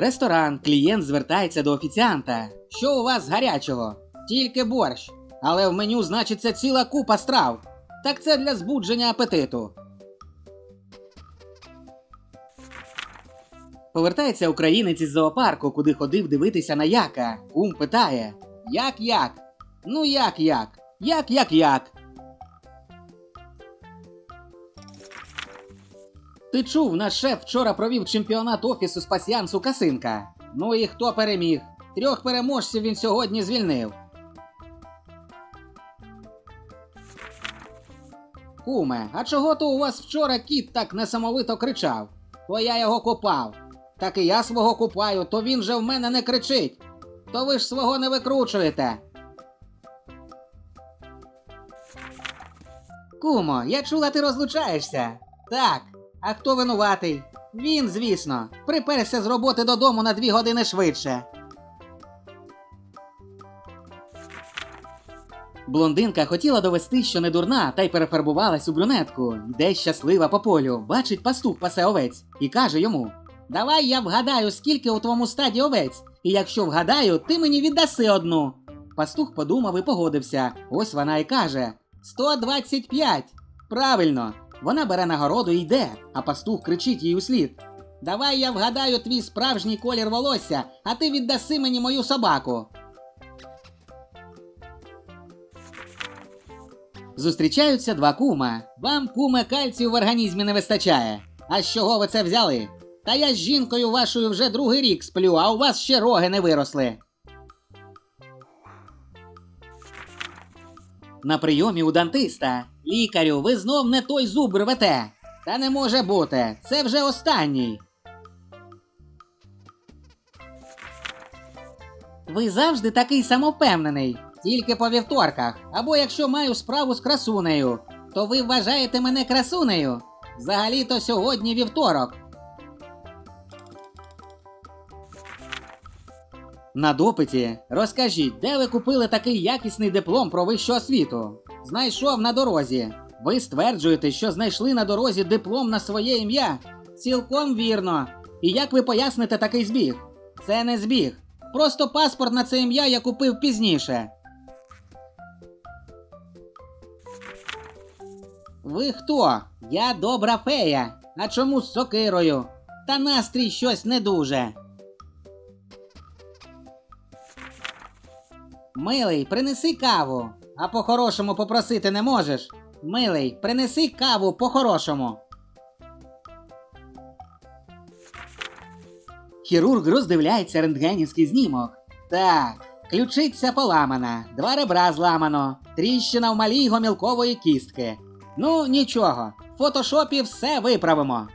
Ресторан, клієнт звертається до офіціанта. Що у вас гарячого? Тільки борщ. Але в меню значиться ціла купа страв. Так це для збудження апетиту. Повертається українець із зоопарку, куди ходив дивитися на яка. Кум питає: Як як? Ну як як? Як як як? Ти чув, наш шеф вчора провів чемпіонат офісу з пасіянсу Касинка. Ну і хто переміг? Трьох переможців він сьогодні звільнив. Куме, а чого то у вас вчора кіт так несамовито кричав? То я його купав. Так і я свого купаю, то він же в мене не кричить. То ви ж свого не викручуєте. Кумо, я чула, ти розлучаєшся. Так. А хто винуватий? Він, звісно, приперся з роботи додому на дві години швидше. Блондинка хотіла довести, що не дурна, та й перефарбувалась у брюнетку. Йде щаслива по полю, бачить пастух пасе овець і каже йому: Давай я вгадаю, скільки у твоєму стаді овець, і якщо вгадаю, ти мені віддаси одну. Пастух подумав і погодився. Ось вона і каже: 125. Правильно. Вона бере нагороду і йде, а пастух кричить їй услід. Давай я вгадаю твій справжній колір волосся, а ти віддаси мені мою собаку. Зустрічаються два кума. Вам, куме, кальцію в організмі не вистачає. А з чого ви це взяли? Та я з жінкою вашою вже другий рік сплю, а у вас ще роги не виросли. На прийомі у дантиста. Лікарю, ви знов не той зуб рвете. Та не може бути. Це вже останній. Ви завжди такий самовпевнений. Тільки по вівторках. Або якщо маю справу з красунею, то ви вважаєте мене красунею. Взагалі-то сьогодні вівторок. На допиті розкажіть, де ви купили такий якісний диплом про вищу освіту? Знайшов на дорозі. Ви стверджуєте, що знайшли на дорозі диплом на своє ім'я? Цілком вірно. І як ви поясните такий збіг? Це не збіг. Просто паспорт на це ім'я я купив пізніше. Ви хто? Я добра фея. А чому з сокирою? Та настрій щось не дуже. Милий, принеси каву. А по-хорошому попросити не можеш. Милий, принеси каву по-хорошому. Хірург роздивляється рентгенівський знімок. Так, ключиця поламана, два ребра зламано, тріщина в малій гомілкової кістки. Ну, нічого, в фотошопі все виправимо.